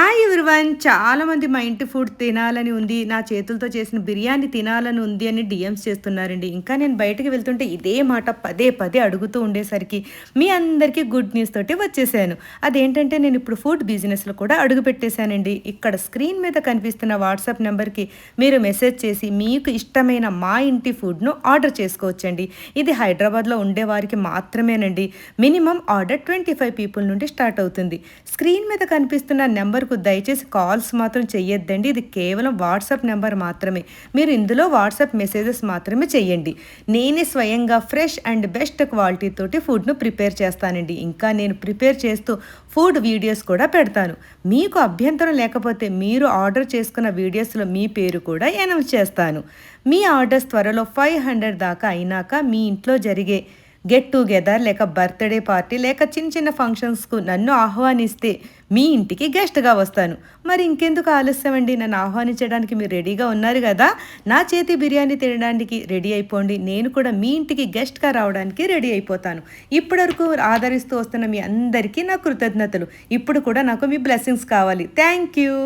Hi, everyone చాలామంది మా ఇంటి ఫుడ్ తినాలని ఉంది నా చేతులతో చేసిన బిర్యానీ తినాలని ఉంది అని డిఎమ్స్ చేస్తున్నారండి. ఇంకా నేను బయటకు వెళ్తుంటే ఇదే మాట పదే పదే అడుగుతూ ఉండేసరికి మీ అందరికీ గుడ్ న్యూస్ తోటి వచ్చేసాను. అదేంటంటే నేను ఇప్పుడు ఫుడ్ బిజినెస్లో కూడా అడుగు పెట్టేశానండి. ఇక్కడ స్క్రీన్ మీద కనిపిస్తున్న వాట్సాప్ నెంబర్కి మీరు మెసేజ్ చేసి మీకు ఇష్టమైన మా ఇంటి ఫుడ్ను ఆర్డర్ చేసుకోవచ్చండి. ఇది హైదరాబాద్లో ఉండే వారికి మాత్రమేనండి. Minimum order twenty five people నుండి స్టార్ట్ అవుతుంది. స్క్రీన్ మీద కనిపిస్తున్న నెంబర్కు దయచేసి కాల్స్ మాత్రం చెయ్యొద్దండి. ఇది కేవలం వాట్సాప్ నెంబర్ మాత్రమే. మీరు ఇందులో వాట్సాప్ మెసేజెస్ మాత్రమే చెయ్యండి. నేనే స్వయంగా ఫ్రెష్ అండ్ బెస్ట్ క్వాలిటీ తోటి ఫుడ్ను ప్రిపేర్ చేస్తానండి. ఇంకా నేను ప్రిపేర్ చేస్తూ ఫుడ్ వీడియోస్ కూడా పెడతాను. మీకు అభ్యంతరం లేకపోతే మీరు ఆర్డర్ చేసుకున్న వీడియోస్లో మీ పేరు కూడా అనౌన్స్ చేస్తాను. మీ ఆర్డర్స్ త్వరలో ఫైవ్ హండ్రెడ్ దాకా అయినాక మీ ఇంట్లో జరిగే గెట్ టుగెదర్ లేక బర్త్డే పార్టీ లేక చిన్న చిన్న ఫంక్షన్స్కు నన్ను ఆహ్వానిస్తే మీ ఇంటికి గెస్ట్గా వస్తాను. మరి ఇంకెందుకు ఆలస్యం అండి? నన్ను ఆహ్వానించడానికి మీరు రెడీగా ఉన్నారు కదా? నా చేతి బిర్యానీ తినడానికి రెడీ అయిపోండి. నేను కూడా మీ ఇంటికి గెస్ట్గా రావడానికి రెడీ అయిపోతాను. ఇప్పటివరకు ఆదరిస్తూ వస్తున్న మీ అందరికీ నా కృతజ్ఞతలు. ఇప్పుడు కూడా నాకు మీ బ్లెస్సింగ్స్ కావాలి. Thank you